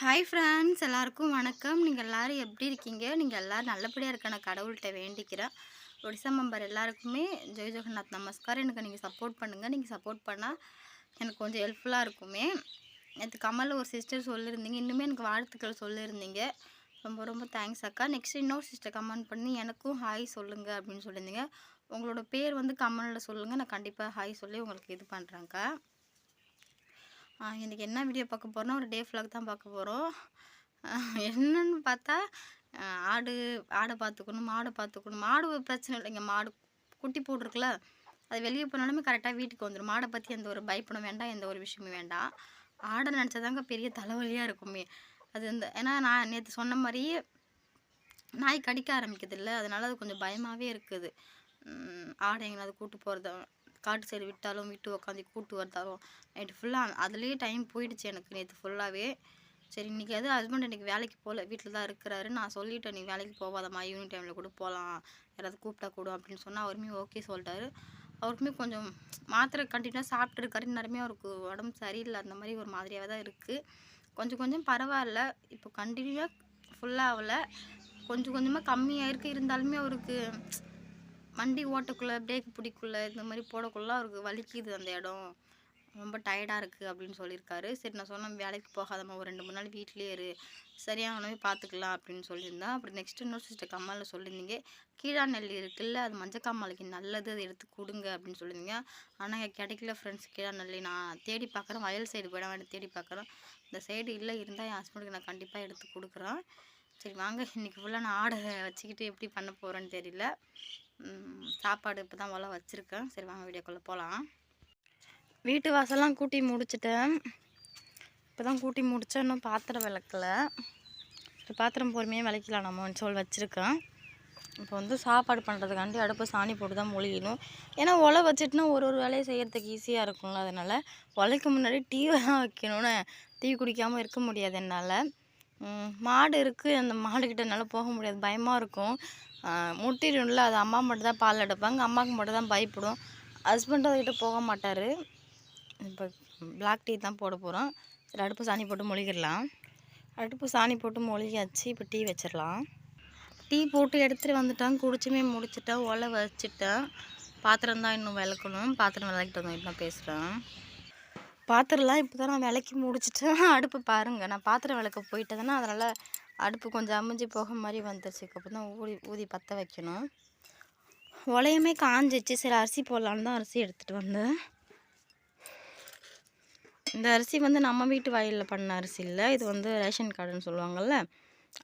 Hi friends எல்லாருக்கும் வணக்கம். நீங்கள் எல்லோரும் எப்படி இருக்கீங்க? நீங்கள் எல்லோரும் நல்லபடியாக இருக்க நான் கடவுள்கிட்ட வேண்டிக்கிறேன். ஒடிசா மெம்பர் எல்லாருக்குமே ஜெய் ஜெகநாத் நமஸ்கார் எனக்கு நீங்கள் சப்போர்ட் பண்ணுங்கள் நீங்கள் சப்போர்ட் பண்ணால் எனக்கு கொஞ்சம் ஹெல்ப்ஃபுல்லாக இருக்குமே. நேற்று கமலில் ஒரு சிஸ்டர் சொல்லியிருந்தீங்க இன்னுமே எனக்கு வாழ்த்துக்கள் சொல்லியிருந்தீங்க ரொம்ப ரொம்ப தேங்க்ஸ் அக்கா. நெக்ஸ்ட் இன்னொரு சிஸ்டர் கமெண்ட் பண்ணி எனக்கும் ஹாய் சொல்லுங்கள் அப்படின்னு சொல்லியிருந்தீங்க உங்களோட பேர் வந்து கமெண்டில் சொல்லுங்கள் நான் கண்டிப்பாக ஹாய் சொல்லி உங்களுக்கு இது பண்ணுறேங்க்கா இன்றைக்கி என்ன வீடியோ பார்க்க போகிறோன்னா ஒரு டே ஃப்ளாக் தான் பார்க்க போகிறோம் என்னன்னு பார்த்தா ஆடு ஆடை பார்த்துக்கணும் மாடை பார்த்துக்கணும். மாடு பிரச்சனை இல்லைங்க. மாடு குட்டி போட்டிருக்குல அது வெளியே போனாலுமே கரெக்டாக வீட்டுக்கு வந்துடும் மாடை பற்றி எந்த ஒரு பயப்படும் வேண்டாம் எந்த ஒரு விஷயமும் வேண்டாம். ஆடை நினச்சாதாங்க பெரிய தலைவலியாக இருக்குமே. அது இந்த ஏன்னா நான் நேற்று சொன்ன மாதிரியே நாய் கடிக்க ஆரம்பிக்குது இல்லை அதனால அது கொஞ்சம் பயமாகவே இருக்குது. ஆடை ஆடை எங்கேனாவது கூட்டு போகிறத காட்டு சைடு விட்டாலும் விட்டு உக்காந்து கூட்டு வரதாலும் நைட்டு ஃபுல்லாக அதுலேயே டைம் போயிடுச்சு எனக்கு நேற்று ஃபுல்லாகவே சரி இன்றைக்கி அது ஹஸ்பண்ட் இன்றைக்கி வேலைக்கு போகல வீட்டில் தான் இருக்கிறாரு. நான் சொல்லிவிட்டேன் நீ வேலைக்கு போகாதம்மா ஈவினிங் டைமில் கூட போகலாம் யாராவது கூப்பிட்டா கூட அப்படின்னு சொன்னால் அவருமே ஓகே சொல்லிட்டாரு. அவருக்குமே கொஞ்சம் மாத்திரை கண்டினியூவாக சாப்பிட்ருக்காரு நிறைய அவருக்கு உடம்பு சரியில்லை. அந்த மாதிரி ஒரு மாதிரியாக தான் இருக்குது கொஞ்சம் கொஞ்சம் பரவாயில்ல. இப்போ கண்டினியூவாக ஃபுல்லாக கொஞ்சம் கொஞ்சமாக கம்மியாக இருக்குது இருந்தாலுமே அவருக்கு வண்டி ஓட்டக்குள்ளே பிரேக் பிடிக்குள்ளே இந்த மாதிரி போடக்குள்ளே அவருக்கு வலிக்குது அந்த இடம். ரொம்ப டயர்டாக இருக்குது அப்படின்னு சொல்லியிருக்காரு. சரி நான் சொன்னேன் வேலைக்கு போகாதம்மா ஒரு ரெண்டு மூணு நாள் வீட்லேயே இரு. சரியானவே பார்த்துக்கலாம் அப்படின்னு சொல்லியிருந்தேன் அப்புறம் நெக்ஸ்ட் இன்னொரு சிஸ்டர் கம்மாவில் சொல்லியிருந்தீங்க கீழா நெல் இருக்குல்ல அது மஞ்சக்காமலைக்கு நல்லது அதை எடுத்து கொடுங்க அப்படின்னு சொல்லியிருந்தீங்க. ஆனால் இங்கே கிடைக்கல ஃப்ரெண்ட்ஸ் கீழா நெல்லி நான் தேடி பார்க்குறேன் வயல் சைடு போயிட தேடி பார்க்குறேன். இந்த சைடு இல்லை இருந்தால் என் ஹஸ்பண்டுக்கு நான் கண்டிப்பாக எடுத்து கொடுக்குறேன். சரி வாங்க இன்றைக்கி ஃபுல்லாக நான் ஆடை வச்சுக்கிட்டு எப்படி பண்ண போகிறேன்னு தெரியல. சாப்பாடு இப்போ தான் ஒலை வச்சுருக்கேன். சரி வாங்க வீடியோக்குள்ளே போகலாம் வீட்டு வாசலாம் கூட்டி முடிச்சிட்டேன். இப்போ தான் கூட்டி முடித்தேன் இன்னும் பாத்திரம் விளக்கல. பாத்திரம் பொறுமையாக விளக்கலாம் நம்ம சொல் வச்சுருக்கேன். இப்போ வந்து சாப்பாடு பண்ணுறதுக்காண்டி அடுப்பு சாணி போட்டு தான் மொழிகணும் ஏன்னா ஒலை வச்சுட்டுனா ஒரு ஒரு வேலையை செய்கிறதுக்கு ஈஸியாக இருக்கும்ல அதனால் ஒலைக்கு முன்னாடி டீ தான் வைக்கணும்னு. டீ குடிக்காமல் இருக்க முடியாது என்னால். மாடு இருக்குது அந்த மாடுக்கிட்ட என்னால் போக முடியாது. பயமாக இருக்கும். முட்டிடும்ல அது அம்மா மட்டும் தான் பால் எடுப்பாங்க. அம்மாவுக்கு மட்டும் தான் பயப்படும். ஹஸ்பண்ட் அதுக்கிட்ட போக மாட்டார். இப்போ பிளாக் டீ தான் போட போகிறோம் சரி அடுப்பு சாணி போட்டு மொழிகிடலாம். அடுப்பு சாணி போட்டு மொழிகாச்சு இப்போ டீ வச்சிடலாம். டீ போட்டு எடுத்துகிட்டு வந்துட்டேன் குடிச்சுமே முடிச்சிட்டேன் ஒலை வச்சுட்டேன் பாத்திரம் தான் இன்னும் விளக்கணும். பாத்திரம் விளக்கிட்டு வந்து இன்னும் பேசுகிறேன் பாத்திரம்லாம் இப்போ தான் நான் விளக்கி முடிச்சிட்டேன் அடுப்பு பாருங்கள் நான் பாத்திரம் விளக்க போயிட்டேன்னா அதனால் அடுப்பு கொஞ்சம் அமைஞ்சு போக மாதிரி வந்துருச்சு. அப்புறம் தான் ஊதி ஊதி பற்ற வைக்கணும். உலையுமே காஞ்சிச்சு. சரி அரிசி போடலான்னு தான் அரிசி எடுத்துகிட்டு வந்தேன். இந்த அரிசி வந்து நம்ம வீட்டு வயலில் பண்ண அரிசி இல்லை. இது வந்து ரேஷன் கார்டுன்னு சொல்லுவாங்கள்ல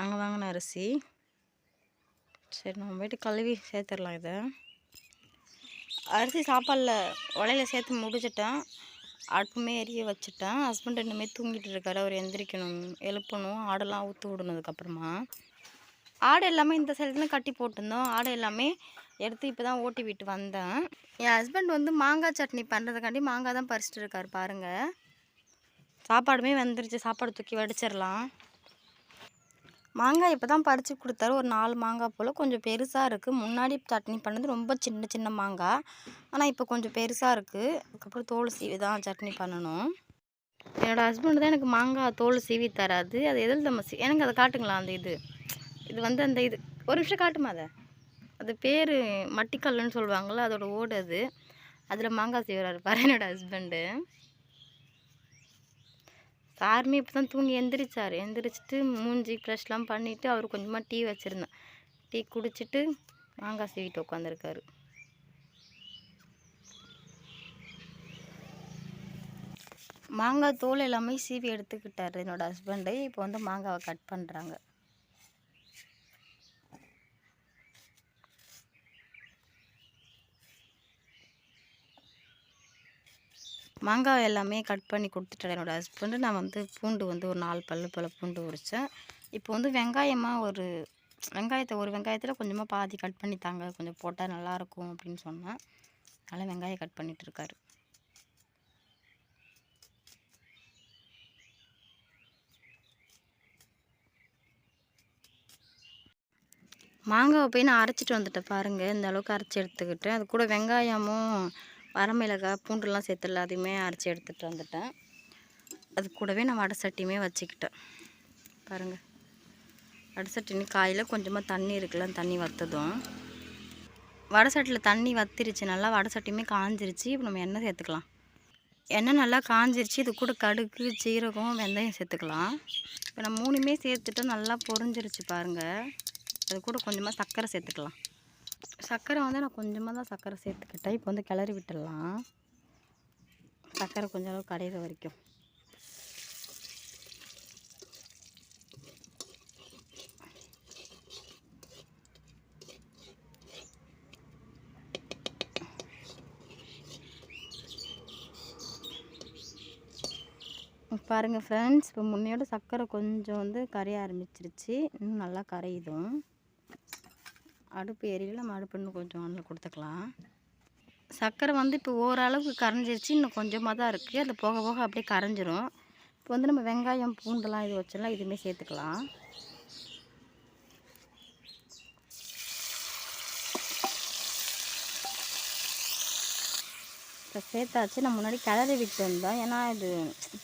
அங்கே வாங்கின அரிசி. சரி நம்ம போயிட்டு கழுவி சேர்த்துடலாம் இதை. அரிசி சாப்பாடில் உலையில் சேர்த்து முடிச்சிட்டேன். அடுப்புமே எரிய வச்சுட்டேன். ஹஸ்பண்ட் இன்னுமே தூங்கிட்டு இருக்காரு. அவர் எந்திரிக்கணும் எழுப்பணும் ஆடெல்லாம் ஊற்று விடுனதுக்கப்புறமா ஆடு எல்லாமே இந்த சைடுலாம் கட்டி போட்டிருந்தோம். ஆடு எல்லாமே எடுத்து இப்போ தான் ஓட்டி விட்டு வந்தேன். என் ஹஸ்பண்ட் வந்து மாங்காய் சட்னி பண்ணுறதுக்காண்டி மாங்காய் தான் பறிச்சிட்டு இருக்காரு பாருங்கள் சாப்பாடுமே வந்துருச்சு. சாப்பாடு தூக்கி வடிச்சிடலாம் மாங்காய் இப்போ தான் பறித்து கொடுத்தாரு. ஒரு நாலு மாங்காய் போல் கொஞ்சம் பெருசாக இருக்குது முன்னாடி சட்னி பண்ணது ரொம்ப சின்ன சின்ன மாங்காய். ஆனால் இப்போ கொஞ்சம் பெருசாக இருக்குது அதுக்கப்புறம் தோல் சீவி தான் சட்னி பண்ணணும். என்னோடய ஹஸ்பண்ட் தான் எனக்கு மாங்காய் தோல் சீவி தராது. அது எதில் நம்ம சீ எனக்கு அதை காட்டுங்களா அந்த இது? இது வந்து அந்த இது. ஒரு நிமிஷம் காட்டுமா அதை? அது பேர் மட்டிக்கல்லுன்னு சொல்லுவாங்கள்ல அதோட ஓடு அது. அதில் மாங்காய் சீவுறாரு பாரு என்னோடய ஹஸ்பண்டு சாருமே இப்போ தான் தூங்கி எந்திரிச்சார். எந்திரிச்சிட்டு மூஞ்சி ப்ரெஷ்லாம் பண்ணிவிட்டு அவர் கொஞ்சமாக டீ வச்சுருந்தேன். டீ குடிச்சிட்டு மாங்காய் சீவிட்டு உட்காந்துருக்காரு மாங்காய் தோல் எல்லாமே சீவி எடுத்துக்கிட்டார் என்னோடய ஹஸ்பண்டு இப்போ வந்து மாங்காவை கட் பண்ணுறாங்க மாங்காய் எல்லாமே கட் பண்ணி கொடுத்துட்டேன். என்னோடய ஹஸ்பண்டு நான் வந்து பூண்டு வந்து ஒரு நாலு பல்லு போல் பூண்டு உரித்தேன் இப்போ வந்து வெங்காயமாக ஒரு வெங்காயத்தை ஒரு வெங்காயத்தில் கொஞ்சமாக பாதி கட் பண்ணி தாங்க கொஞ்சம் போட்டால் நல்லாயிருக்கும் அப்படின்னு சொன்னேன். அதனால் வெங்காயம் கட் பண்ணிகிட்டு இருக்காரு. மாங்காவை போய் நான் அரைச்சிட்டு வந்துட்டேன் பாருங்கள் இந்த அளவுக்கு அரைச்சி எடுத்துக்கிட்டேன். அது கூட வெங்காயமும் வரமிளகாய் பூண்டுலாம் சேர்த்துல அதையுமே அரைச்சி எடுத்துகிட்டு வந்துட்டேன். அது கூடவே நான் வடை சட்டியுமே வச்சுக்கிட்டேன். பாருங்கள் வடசட்டினி காயில் கொஞ்சமாக தண்ணி இருக்குல்ல தண்ணி வற்றதும் வடசட்டியில் தண்ணி வத்திருச்சு நல்லா வடசட்டியுமே காஞ்சிருச்சு. இப்போ நம்ம எண்ணெய் சேர்த்துக்கலாம். எண்ணெய் நல்லா காஞ்சிருச்சு. இது கூட கடுகு சீரகம் வெந்தயம் சேர்த்துக்கலாம். இப்போ நம்ம மூணுமே சேர்த்துட்டு நல்லா பொரிஞ்சிருச்சு பாருங்கள் அது கூட கொஞ்சமாக சர்க்கரை சேர்த்துக்கலாம். சர்க்கரை வந்து நான் கொஞ்சமாக தான் சர்க்கரை சேர்த்துக்கிட்டேன். இப்போ வந்து கிளறி விட்டுடலாம். சர்க்கரை கொஞ்சம் அளவு கடையிற வரைக்கும். பாருங்கள் ஃப்ரெண்ட்ஸ் இப்போ முன்னையோட சர்க்கரை கொஞ்சம் வந்து கரைய ஆரம்பிச்சிருச்சு. இன்னும் நல்லா கரையுதும். அடுப்பு ஏரியில் நம்ம அடுப்பு இன்னும் கொஞ்சம் நல்லா கொடுத்துக்கலாம். சர்க்கரை வந்து இப்போ ஓரளவுக்கு கரைஞ்சிருச்சு. இன்னும் கொஞ்சமாக தான் இருக்குது அது போக போக அப்படியே கரைஞ்சிரும். இப்போ வந்து நம்ம வெங்காயம் பூண்டெல்லாம் இது வச்சிடலாம் இதுவுமே சேர்த்துக்கலாம். இப்போ சேர்த்தாச்சு. நான் முன்னாடி கிளறி விட்டு வந்தோம் ஏன்னா இது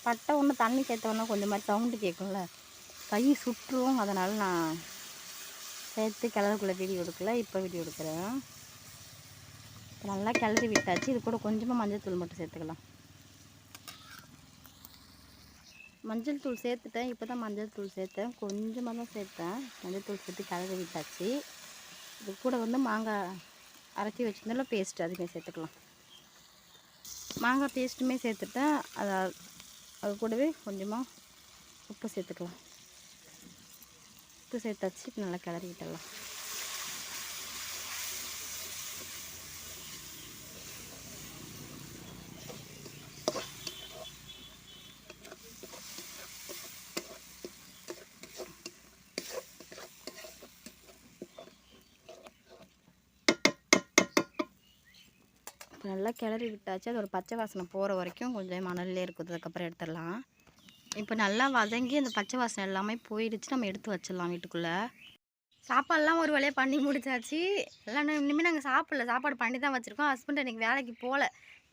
பட்டை ஒன்று தண்ணி சேர்த்த உடனே கொஞ்சம் மாதிரி சவுண்டு கேட்கும்ல. கை சுற்றுவோம் அதனால் நான் சேர்த்து கிளறக்குள்ளே வீடியோ எடுக்கல இப்போ வீடியோ எடுக்கிறேன் நல்லா கிளறி விட்டாச்சு. இது கூட கொஞ்சமாக மஞ்சள் தூள் மட்டும் சேர்த்துக்கலாம். மஞ்சள் தூள் சேர்த்துட்டேன். இப்போ தான் மஞ்சள் தூள் சேர்த்தேன். கொஞ்சமாக தான் சேர்த்தேன். மஞ்சள் தூள் சேர்த்து கிளறி விட்டாச்சு. இது கூட வந்து மாங்காய் அரைச்சி வச்சுருந்தாலும் பேஸ்ட் அதுமே சேர்த்துக்கலாம். மாங்காய் பேஸ்ட்டுமே சேர்த்துட்டேன். அதை அது கூடவே கொஞ்சமாக உப்பு சேர்த்துக்கலாம். உப்பு சேர்த்தாச்சு நல்லா கிளறிக்கிட்டலாம். விட்டுடலாம் நல்லா கிளறி விட்டாச்சு. அது ஒரு பச்சை வாசனை போகிற வரைக்கும் கொஞ்சம் மணல்லே இருக்குது. அதுக்கப்புறம் எடுத்துடலாம். இப்போ நல்லா வதங்கி அந்த பச்சை வாசனை எல்லாமே போயிடுச்சு. நம்ம எடுத்து வச்சிடலாம் வீட்டுக்குள்ளே. சாப்பாடெலாம் ஒரு வழியாக பண்ணி முடிச்சாச்சு. எல்லாம் இனிமேல் நாங்கள் சாப்பிடல. சாப்பாடு பண்ணி தான் வச்சுருக்கோம். ஹஸ்பண்ட் எனக்கு வேலைக்கு போகல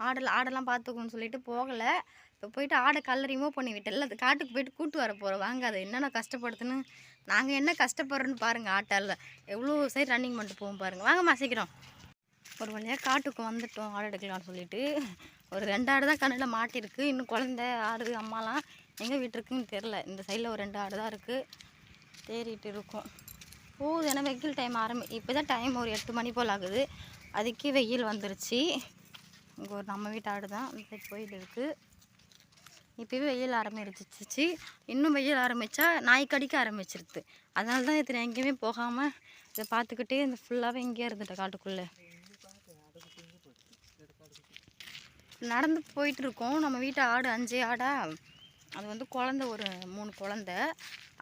ஆடெல்லாம் ஆடெல்லாம் பார்த்துக்கணும்னு சொல்லிட்டு போகலை. இப்போ போயிட்டு ஆடை கல்ல ரிமூவ் பண்ணி விட்டல அது காட்டுக்கு போயிட்டு கூட்டு வர போகிறோம் வாங்க அதை என்னென்ன கஷ்டப்படுத்துன்னு நாங்கள் என்ன கஷ்டப்படுறோன்னு பாருங்கள் ஆட்டால். எவ்வளோ சைடு ரன்னிங் பண்ணிட்டு போவோம் பாருங்கள் வாங்கம்மா சீக்கிரம். ஒரு வழியாக காட்டுக்கு வந்துட்டோம். ஆடு எடுக்கலாம்னு சொல்லிட்டு. ஒரு ரெண்டு ஆடு தான் கண்ணில் மாட்டிருக்கு. இன்னும் குழந்த ஆடு அம்மாலாம் எங்கே வீட்டிருக்குன்னு தெரில இந்த சைடில் ஒரு ரெண்டு ஆடு தான் இருக்குது தேறிட்டு இருக்கும். ஓ ஏன்னா வெயில் டைம் ஆரம்பி இப்போ தான் டைம் ஒரு எட்டு மணி போல் ஆகுது. அதுக்கே வெயில் வந்துருச்சு. இங்கே ஒரு நம்ம வீட்டு ஆடு தான் அந்த போயிட்டு இருக்குது இப்போவே வெயில் ஆரம்பிச்சிச்சு இன்னும் வெயில் ஆரம்பித்தா நாய் கடிக்க ஆரம்பிச்சிருது. அதனால தான் இத்தனை எங்கேயுமே போகாமல் இதை பார்த்துக்கிட்டே இந்த ஃபுல்லாகவே இங்கேயே இருந்துட்டேன் காட்டுக்குள்ளே. நடந்து போயிட்டு இருக்கோம். நம்ம வீட்டு ஆடு அஞ்சு ஆடா. அது வந்து குழந்த ஒரு மூணு குழந்த.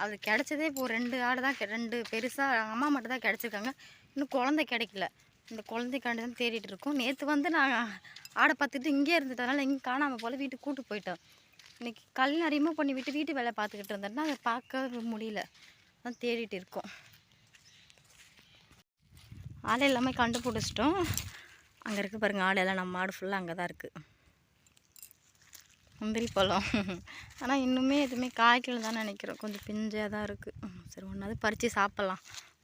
அது கிடச்சதே இப்போ ரெண்டு ஆடு தான் ரெண்டு பெருசாக அம்மா மட்டும் தான் கிடச்சிருக்காங்க. இன்னும் குழந்த கிடைக்கல. இந்த குழந்தைக்காண்டி தான் தேடிட்டு இருக்கோம். நேற்று வந்து நான் ஆடை பார்த்துட்டு இங்கே இருந்துட்டனால இங்கே காணாமல் போல் வீட்டுக்கு கூட்டு போயிட்டோம் இன்றைக்கி கல்யாணம் ரிமூவ் பண்ணி விட்டு வீட்டு வேலை பார்த்துக்கிட்டு இருந்தேன்னா அதை பார்க்க முடியல. தான் தேடிட்டு இருக்கோம். ஆடை எல்லாமே கண்டுபிடிச்சிட்டோம். அங்கே இருக்குது பாருங்கள் ஆடெல்லாம் நம்ம ஆடு ஃபுல்லாக அங்கே தான் இருக்குது முந்திரி பழம். ஆனால் இன்னுமே எதுவுமே காய்க்கல தான் நினைக்கிறோம். கொஞ்சம் பிஞ்சாக தான் இருக்குது சரி ஒன்றாவது பறித்து சாப்பிட்லாம்.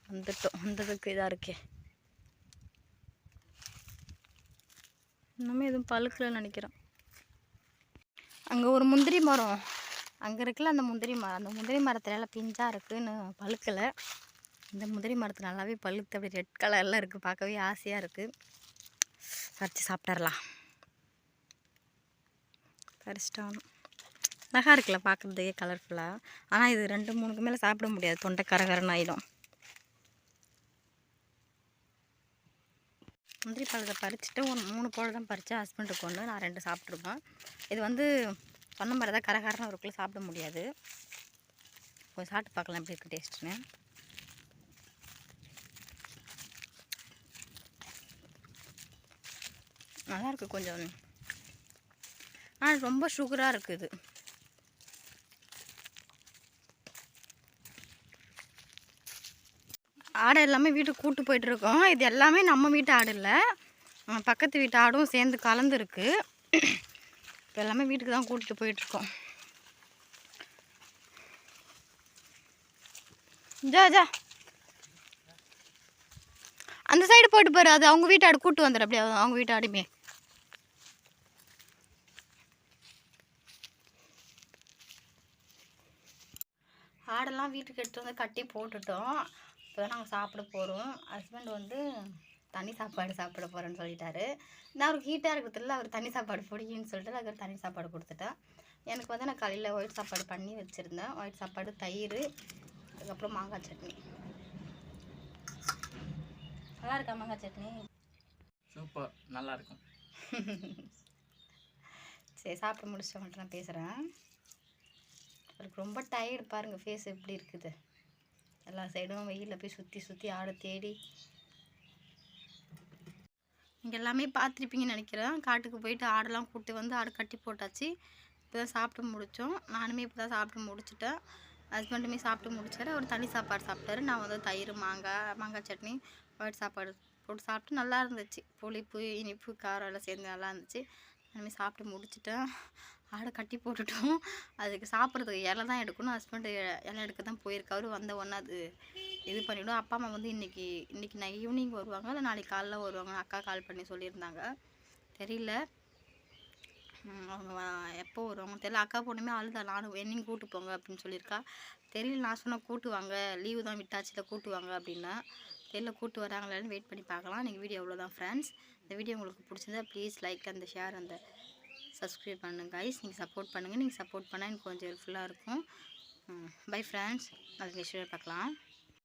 வந்துட்டோம். வந்ததுக்கு இதாக இருக்கே. இன்னுமே எதுவும் பழுக்கலன்னு நினைக்கிறோம். அங்கே ஒரு முந்திரி மரம். அங்கே இருக்குல்ல அந்த முந்திரி மரம். அந்த முந்திரி மரத்துல எல்லாம் பிஞ்சாக இருக்குன்னு பழுக்கலை. இந்த முந்திரி மரத்தில் நல்லாவே பழுத்து அப்படி ரெட் கலரில் இருக்குது பார்க்கவே ஆசையாக இருக்குது பறித்து சாப்பிட்றலாம் பறிச்சிட்டான் அழகாக இருக்குல்ல பார்க்குறதுக்கே கலர்ஃபுல்லாக ஆனால் இது ரெண்டு மூணுக்கு மேலே சாப்பிட முடியாது. தொண்டை கரகரன்னு ஆகிடும் முந்திரி பழத்தை பறிச்சுட்டு ஒரு மூணு பழம் தான் பறித்து ஹஸ்பண்டுக்கு ஒன்று நான் ரெண்டு சாப்பிட்ருப்பேன் இது வந்து சொன்ன மாதிரி தான் கரகரன்னு ஒருக்குள்ளே சாப்பிட முடியாது. கொஞ்சம் சாப்பிட்டு பார்க்கலாம் எப்படி இருக்குது டேஸ்ட்டுன்னு நல்லாயிருக்கு கொஞ்சம். ஆனால் ரொம்ப சுகராக இருக்குது. ஆடை எல்லாமே வீட்டுக்கு கூட்டு போயிட்டுருக்கோம். இது எல்லாமே நம்ம வீட்டு ஆடு இல்லை. பக்கத்து வீட்டு ஆடும் சேர்ந்து கலந்துருக்கு. இப்போ எல்லாமே வீட்டுக்கு தான் கூட்டிகிட்டு போயிட்டுருக்கோம். ஜா ஜா. அந்த சைடு போயிட்டு பாரு. அது அவங்க ஆடு கூட்டு வந்துடு அப்படியே அவங்க வீட்டு ஆடுமே ஆடெல்லாம் வீட்டுக்கு எடுத்து வந்து கட்டி போட்டுட்டோம். இப்போ தான் நாங்கள் சாப்பிட போகிறோம் ஹஸ்பண்ட் வந்து தண்ணி சாப்பாடு சாப்பிட போகிறேன்னு சொல்லிட்டாரு. நான் அவருக்கு ஹீட்டாக இருக்கிறதுல அவர் தண்ணி சாப்பாடு பிடிக்குன்னு சொல்லிட்டு அவருக்கு தண்ணி சாப்பாடு கொடுத்துட்டேன். எனக்கு வந்து நான் காலையில் ஒயிட் சாப்பாடு பண்ணி வச்சுருந்தேன். ஒயிட் சாப்பாடு தயிர் அதுக்கப்புறம் மாங்காய் சட்னி. நல்லா இருக்கா மாங்காய் சட்னி? சூப்பர் நல்லா இருக்கும். சரி சாப்பிட்டு முடிச்சு மட்டும் நான் பேசுகிறேன் அவருக்கு ரொம்ப டயர்டு பாருங்கள் ஃபேஸ் எப்படி இருக்குது. எல்லா சைடும் வெயிலில் போய் சுற்றி சுற்றி ஆடை தேடி. இங்கே எல்லாமே பார்த்துருப்பீங்கன்னு நினைக்கிறேன். காட்டுக்கு போயிட்டு ஆடெல்லாம் கூட்டி வந்து ஆடு கட்டி போட்டாச்சு. இப்போ தான் சாப்பிட்டு முடித்தோம் நானுமே இப்போ தான் சாப்பிட்டு முடிச்சிட்டேன். ஹஸ்பண்டுமே சாப்பிட்டு முடிச்சார். அவர் தனி சாப்பாடு சாப்பிட்டாரு. நான் வந்து தயிர் மாங்காய் மாங்காய் சட்னி ஒயிட் சாப்பாடு போட்டு சாப்பிட்டு நல்லா இருந்துச்சு. புளிப்பு இனிப்பு காரம் எல்லாம் சேர்ந்து நல்லா இருந்துச்சு. நானுமே சாப்பிட்டு முடிச்சிட்டேன். ஆடை கட்டி போட்டுட்டோம். அதுக்கு சாப்பிட்றதுக்கு இலை தான் எடுக்கணும். ஹஸ்பண்டு இலை எடுக்க தான் போயிருக்காரு. வந்த உடனே அது இது பண்ணிவிடும். அப்பா அம்மா வந்து இன்றைக்கி இன்றைக்கி நான் ஈவினிங் வருவாங்க. இல்லை நாளைக்கு காலைல வருவாங்க. அக்கா கால் பண்ணி சொல்லியிருந்தாங்க. தெரியல. அவங்க எப்போ வருவாங்க தெரியல. அக்கா பொண்ணுமே அழுதா நானும் என்னையும் கூட்டு போங்க அப்படின்னு சொல்லியிருக்கா. தெரியல நான் சொன்னால் கூட்டுவாங்க லீவு தான் விட்டாச்சுல கூட்டுவாங்க அப்படின்னா. தெரியல கூட்டு வராங்களான்னு வெயிட் பண்ணி பார்க்கலாம். இன்றைக்கி வீடியோ அவ்வளோதான் ஃப்ரெண்ட்ஸ் இந்த வீடியோ உங்களுக்கு பிடிச்சிருந்தா ப்ளீஸ் லைக் அந்த ஷேர் அந்த சப்ஸ்கிரைப் பண்ணுங்கள் கைஸ் நீங்கள் சப்போர்ட் பண்ணுங்கள் நீங்கள் சப்போர்ட் பண்ணால் எனக்கு கொஞ்சம் ஹெல்ப்ஃபுல்லாக இருக்கும். பை ஃப்ரெண்ட்ஸ் அதுக்கு நெக்ஸ்ட் வீடியோ பார்க்கலாம்.